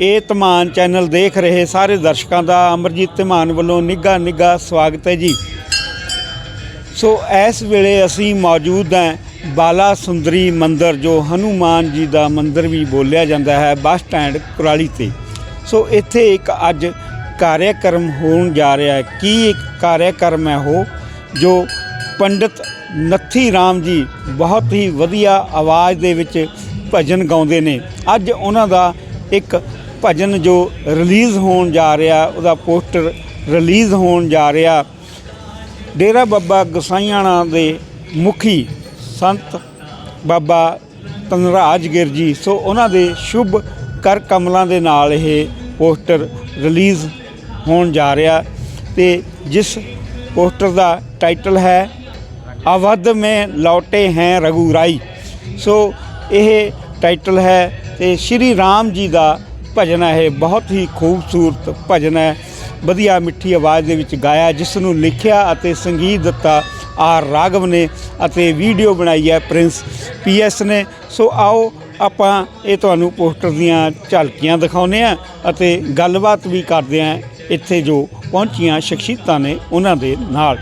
ਇਹ ਧਮਾਨ ਚੈਨਲ ਦੇਖ ਰਹੇ ਸਾਰੇ ਦਰਸ਼ਕਾਂ ਦਾ ਅਮਰਜੀਤ ਧਮਾਨ ਵੱਲੋਂ ਨਿੱਘਾ ਨਿੱਘਾ ਸਵਾਗਤ ਹੈ ਜੀ। ਸੋ ਇਸ ਵੇਲੇ ਅਸੀਂ ਮੌਜੂਦ ਹਾਂ ਬਾਲਾ ਸੁੰਦਰੀ ਮੰਦਿਰ, ਜੋ ਹਨੂਮਾਨ ਜੀ ਦਾ ਮੰਦਿਰ ਵੀ ਬੋਲਿਆ ਜਾਂਦਾ ਹੈ, ਬੱਸ ਸਟੈਂਡ ਕੁਰਾਲੀ ਤੇ। ਸੋ ਇੱਥੇ ਇੱਕ ਅੱਜ ਕਾਰਿਆਕਰਮ ਹੋਣ ਜਾ ਰਿਹਾ ਹੈ। ਕੀ ਇੱਕ ਕਾਰਿਆਕਰਮ ਹੈ ਉਹ? ਜੋ ਪੰਡਿਤ ਨੱਥੀ ਰਾਮ ਜੀ ਬਹੁਤ ਹੀ ਵਧੀਆ ਆਵਾਜ਼ ਦੇ ਵਿੱਚ ਭਜਨ ਗਾਉਂਦੇ ਨੇ। ਅੱਜ ਉਹਨਾਂ ਦਾ ਇੱਕ ਭਜਨ ਜੋ ਰਿਲੀਜ਼ ਹੋਣ ਜਾ ਰਿਹਾ, ਉਹਦਾ ਪੋਸਟਰ ਰਿਲੀਜ਼ ਹੋਣ ਜਾ ਰਿਹਾ। ਡੇਰਾ ਬਾਬਾ ਗਸਾਈਆਣਾ ਦੇ ਮੁਖੀ ਸੰਤ ਬਾਬਾ ਤਨਰਾਜ ਗਿਰ ਜੀ। ਸੋ ਉਹਨਾਂ ਦੇ ਸ਼ੁਭ ਕਰ ਕਮਲਾਂ ਦੇ ਨਾਲ ਇਹ ਪੋਸਟਰ ਰਿਲੀਜ਼ ਹੋਣ ਜਾ ਰਿਹਾ ਤੇ ਜਿਸ ਪੋਸਟਰ ਦਾ ਟਾਈਟਲ ਹੈ, ਅਵਧ ਮੇ ਲੌਟੇ ਹੈ ਰਘੁਰਾਈ ਸੋ ਇਹ ਟਾਈਟਲ ਹੈ ਤੇ ਸ਼੍ਰੀ ਰਾਮ ਜੀ ਦਾ ਭਜਨ ਹੈ, ਇਹ ਬਹੁਤ ਹੀ ਖੂਬਸੂਰਤ ਭਜਨ ਹੈ। ਵਧੀਆ ਮਿੱਠੀ ਆਵਾਜ਼ ਦੇ ਵਿੱਚ ਗਾਇਆ ਜਿਸ ਨੂੰ ਲਿਖਿਆ ਅਤੇ ਸੰਗੀਤ ਦਿੱਤਾ ਆਰ ਰਾਘਵ ਨੇ ਅਤੇ ਵੀਡੀਓ ਬਣਾਈ ਹੈ ਪ੍ਰਿੰਸ ਪੀਐਸ ਨੇ। ਸੋ ਆਓ ਆਪਾਂ ਇਹ ਤੁਹਾਨੂੰ ਪੋਸਟਰ ਦੀਆਂ ਝਲਕੀਆਂ ਦਿਖਾਉਂਦੇ ਆ ਅਤੇ ਗੱਲਬਾਤ ਵੀ ਕਰਦੇ ਆ ਇੱਥੇ ਜੋ ਪਹੁੰਚੀਆਂ ਸ਼ਖਸੀਅਤਾਂ ਨੇ ਉਹਨਾਂ ਦੇ ਨਾਲ।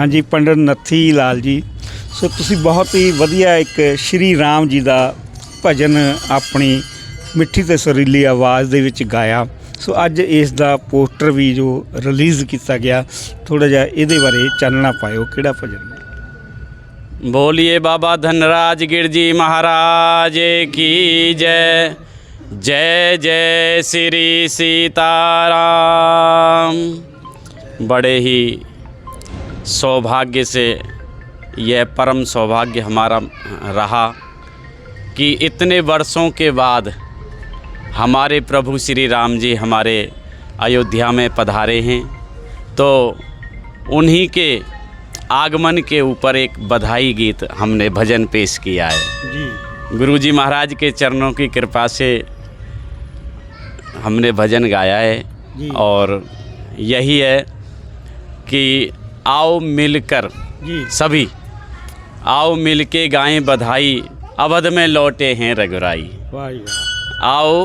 ਹਾਂਜੀ, ਪੰਡਤ ਨੱਥੀ ਲਾਲ ਜੀ। ਸੋ ਤੁਸੀਂ ਬਹੁਤ ਹੀ ਵਧੀਆ ਇੱਕ ਸ਼੍ਰੀ ਰਾਮ ਜੀ ਦਾ ਭਜਨ ਆਪਣੀ ਮਿੱਠੀ ਤੇ ਸੁਰੀਲੀ ਆਵਾਜ਼ ਦੇ ਵਿੱਚ ਗਾਇਆ। ਸੋ ਅੱਜ ਇਸ ਦਾ ਪੋਸਟਰ ਵੀ ਜੋ ਰਿਲੀਜ਼ ਕੀਤਾ ਗਿਆ ਥੋੜਾ ਜਿਹਾ ਇਹਦੇ ਬਾਰੇ ਚਾਨਣਾ ਪਾਇਓ, ਕਿਹੜਾ ਭਜਨ? ਬੋਲੀਏ ਬਾਬਾ ਧਨਰਾਜ ਗਿਰਜੀ ਮਹਾਰਾਜ ਕੀ ਜੈ ਜੈ ਜੈ ਸ੍ਰੀ ਸੀਤਾਰਾਮ। ਬੜੇ ਹੀ सौभाग्य से यह परम सौभाग्य हमारा रहा कि इतने वर्षों के बाद हमारे प्रभु श्री राम जी हमारे अयोध्या में पधारे हैं। तो उन्हीं के आगमन के ऊपर एक बधाई गीत हमने भजन पेश किया है। गुरु जी महाराज के चरणों की कृपा से हमने भजन गाया है और यही है कि आओ मिलकर ਜੀ सभी आओ मिलके गाएं बधाई अवध में लौटे हैं रघुराई ਵਾਹ ਜੀ ਵਾਹ आओ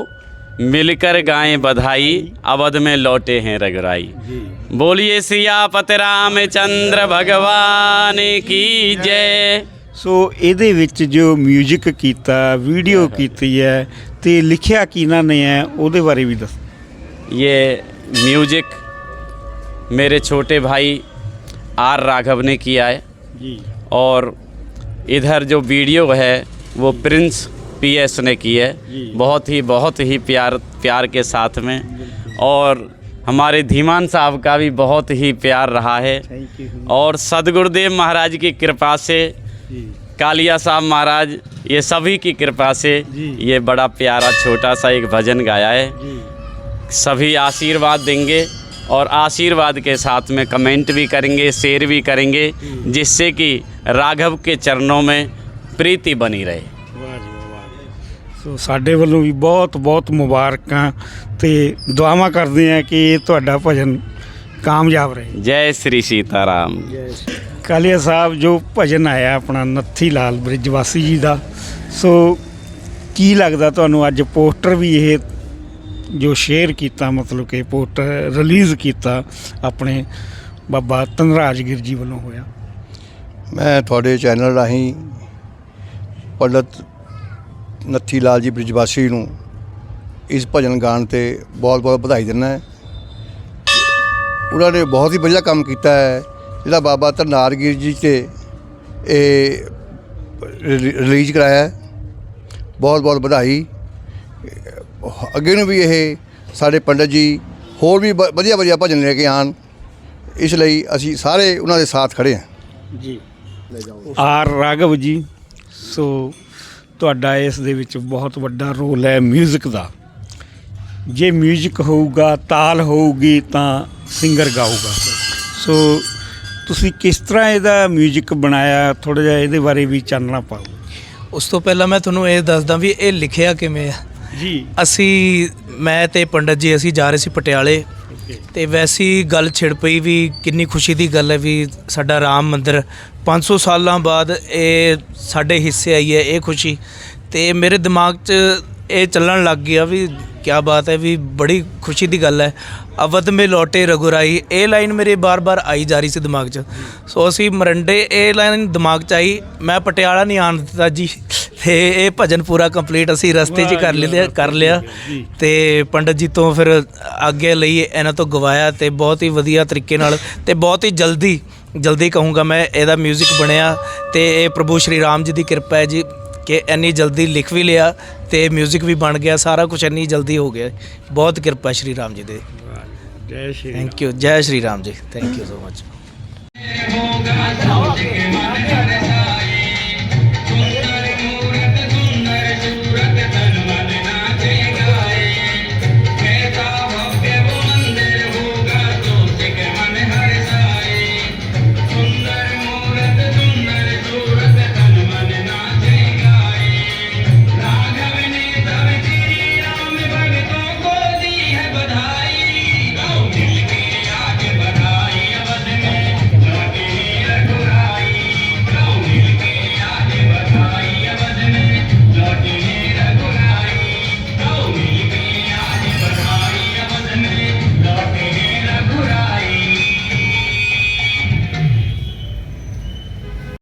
मिलकर गाएं बधाई अवध में लौटे हैं रघुराई ਜੀ बोलिए सियापत रामचंद्र भगवान की जय ਸੋ ਇਹਦੇ ਵਿੱਚ ਜੋ 뮤직 ਕੀਤਾ ਵੀਡੀਓ ਕੀਤੀ ਹੈ ਤੇ ਲਿਖਿਆ ਕਿਹਨਾਂ ਨੇ ਹੈ ਉਹਦੇ ਬਾਰੇ ਵੀ ਦੱਸ ये म्यूजिक मेरे छोटे भाई आर राघव ने किया है। जी। और इधर जो वीडियो है वो प्रिंस पीएस ने की है। बहुत ही बहुत ही प्यार प्यार के साथ में। और हमारे धीमान साहब का भी बहुत ही प्यार रहा है। और सदगुरुदेव महाराज की कृपा से कालिया साहब महाराज ये सभी की कृपा से ये बड़ा प्यारा छोटा सा एक भजन गाया है। सभी आशीर्वाद देंगे। और आशीर्वाद के साथ में कमेंट भी करेंगे शेयर भी करेंगे जिससे कि राघव के चरणों में प्रीति बनी रहे ਵਾਹ ਜੀ ਵਾਹ, ਵਾਹ ਜੀ। ਸੋ ਸਾਡੇ ਵੱਲੋਂ ਵੀ ਬਹੁਤ ਬਹੁਤ ਮੁਬਾਰਕਾਂ ਤੇ ਦੁਆਵਾਂ ਕਰਦੇ ਹਾਂ ਕਿ ਇਹ ਤੁਹਾਡਾ ਭਜਨ ਕਾਮਯਾਬ ਰਹੇ जय श्री सीताराम ਕਾਲੀਆ ਸਾਹਿਬ ਜੋ ਭਜਨ ਆਇਆ ਆਪਣਾ ਨੱਥੀ ਲਾਲ ਬ੍ਰਿਜਵਾਸੀ ਜੀ ਦਾ ਸੋ ਕੀ ਲੱਗਦਾ ਤੁਹਾਨੂੰ ਅੱਜ ਪੋਸਟਰ ਵੀ ਇਹ ਜੋ ਸ਼ੇਅਰ ਕੀਤਾ, ਮਤਲਬ ਕਿ ਪੋਸਟਰ ਰਿਲੀਜ਼ ਕੀਤਾ, ਆਪਣੇ ਬਾਬਾ ਤਨਰਾਜ ਗਿਰ ਜੀ ਵੱਲੋਂ ਹੋਇਆ। ਮੈਂ ਤੁਹਾਡੇ ਚੈਨਲ ਰਾਹੀਂ ਪੰਡਤ ਨੱਥੀ ਲਾਲ ਜੀ ਬ੍ਰਿਜਵਾਸੀ ਨੂੰ ਇਸ ਭਜਨ ਗਾਣ ਤੇ ਬਹੁਤ ਬਹੁਤ ਵਧਾਈ ਦਿੰਦਾ ਹੈ। ਉਹਨਾਂ ਨੇ ਬਹੁਤ ਹੀ ਵਧੀਆ ਕੰਮ ਕੀਤਾ ਹੈ। ਜਿਹੜਾ ਬਾਬਾ ਧਰਨਾਰਗੀਰ ਜੀ ਤੇ ਇਹ ਰਿਲੀਜ਼ ਕਰਾਇਆ ਬਹੁਤ ਬਹੁਤ ਵਧਾਈ। ਅੱਗੇ ਨੂੰ ਵੀ ਇਹ ਸਾਡੇ ਪੰਡਤ ਜੀ ਹੋਰ ਵੀ ਵ- ਵਧੀਆ ਵਧੀਆ ਭਜਨ ਲੈ ਕੇ ਆਣ ਇਸ ਲਈ ਅਸੀਂ ਸਾਰੇ ਉਹਨਾਂ ਦੇ ਸਾਥ ਖੜੇ ਹਾਂ ਜੀ ਆਰ ਰਾਘਵ ਜੀ ਸੋ ਤੁਹਾਡਾ ਇਸ ਦੇ ਵਿੱਚ ਬਹੁਤ ਵੱਡਾ ਰੋਲ ਹੈ 뮤직 ਦਾ ਜੇ 뮤직 ਹੋਊਗਾ ਤਾਲ ਹੋਊਗੀ ਤਾਂ ਸਿੰਗਰ ਗਾਊਗਾ ਸੋ ਤੁਸੀਂ ਕਿਸ ਤਰ੍ਹਾਂ ਇਹਦਾ 뮤직 ਬਣਾਇਆ ਥੋੜਾ ਜਿਹਾ ਇਹਦੇ ਬਾਰੇ ਵੀ ਚਾਨਣਾ ਪਾਓ ਉਸ ਤੋਂ ਪਹਿਲਾਂ ਮੈਂ ਤੁਹਾਨੂੰ ਇਹ ਦੱਸਦਾ ਵੀ ਇਹ ਲਿਖਿਆ ਕਿਵੇਂ ਆ ਜੀ। ਅਸੀਂ ਮੈਂ ਤੇ ਪੰਡਤ ਜੀ ਅਸੀਂ ਜਾ ਰਹੇ ਸੀ ਪਟਿਆਲੇ। ਤੇ ਵੈਸੀ ਗੱਲ ਛਿੜ ਪਈ ਵੀ ਕਿੰਨੀ ਖੁਸ਼ੀ ਦੀ ਗੱਲ ਹੈ ਵੀ ਸਾਡਾ ਰਾਮ ਮੰਦਿਰ 500 ਸਾਲਾਂ ਬਾਅਦ ਇਹ ਸਾਡੇ ਹਿੱਸੇ ਆਈ ਹੈ ਇਹ ਖੁਸ਼ੀ। ਤੇ ਮੇਰੇ ਦਿਮਾਗ 'ਚ ਇਹ ਚੱਲਣ ਲੱਗ ਗਿਆ ਵੀ ਕੀ ਬਾਤ ਹੈ, ਵੀ ਬੜੀ ਖੁਸ਼ੀ ਦੀ ਗੱਲ ਹੈ। ਅਵਧ ਮੇ ਲੋਟੇ ਰਘੁਰਾਈ, ਇਹ ਲਾਈਨ ਮੇਰੇ ਬਾਰ-ਬਾਰ ਆਈ ਜਾ ਰਹੀ ਸੀ ਦਿਮਾਗ 'ਚ। ਸੋ ਅਸੀਂ ਮਰੰਡੇ ਇਹ ਲਾਈਨ ਦਿਮਾਗ 'ਚ ਆਈ, ਮੈਂ ਪਟਿਆਲਾ ਨਹੀਂ ਆਣ ਦਿੱਤਾ ਜੀ। ਤੇ ਇਹ ਭਜਨ ਪੂਰਾ ਕੰਪਲੀਟ ਅਸੀਂ ਰਸਤੇ 'ਚ ਕਰ ਲਿਆ ਕਰ ਲਿਆ। ਤੇ ਪੰਡਤ ਜੀ ਤੋਂ ਫਿਰ ਅੱਗੇ ਲਈ ਇਹਨਾਂ ਤੋਂ ਗਵਾਇਆ ਤੇ ਬਹੁਤ ਹੀ ਵਧੀਆ ਤਰੀਕੇ ਨਾਲ ਤੇ ਬਹੁਤ ਹੀ ਜਲਦੀ ਜਲਦੀ ਕਹੂੰਗਾ ਮੈਂ, ਇਹਦਾ 뮤직 ਬਣਿਆ ਤੇ ਇਹ ਪ੍ਰਭੂ ਸ਼੍ਰੀ ਰਾਮ ਜੀ ਦੀ ਕਿਰਪਾ ਹੈ ਜੀ। ਕਿ ਇੰਨੀ ਜਲਦੀ ਲਿਖ ਵੀ ਲਿਆ ਤੇ 뮤직 ਵੀ ਬਣ ਗਿਆ ਸਾਰਾ ਕੁਝ ਇੰਨੀ ਜਲਦੀ ਹੋ ਗਿਆ। ਬਹੁਤ ਕਿਰਪਾ ਸ਼੍ਰੀ ਰਾਮ ਜੀ ਦੇ। ਜੈ ਸ਼੍ਰੀ ਥੈਂਕ ਯੂ ਜੈ Shri Ram ji. Thank you so much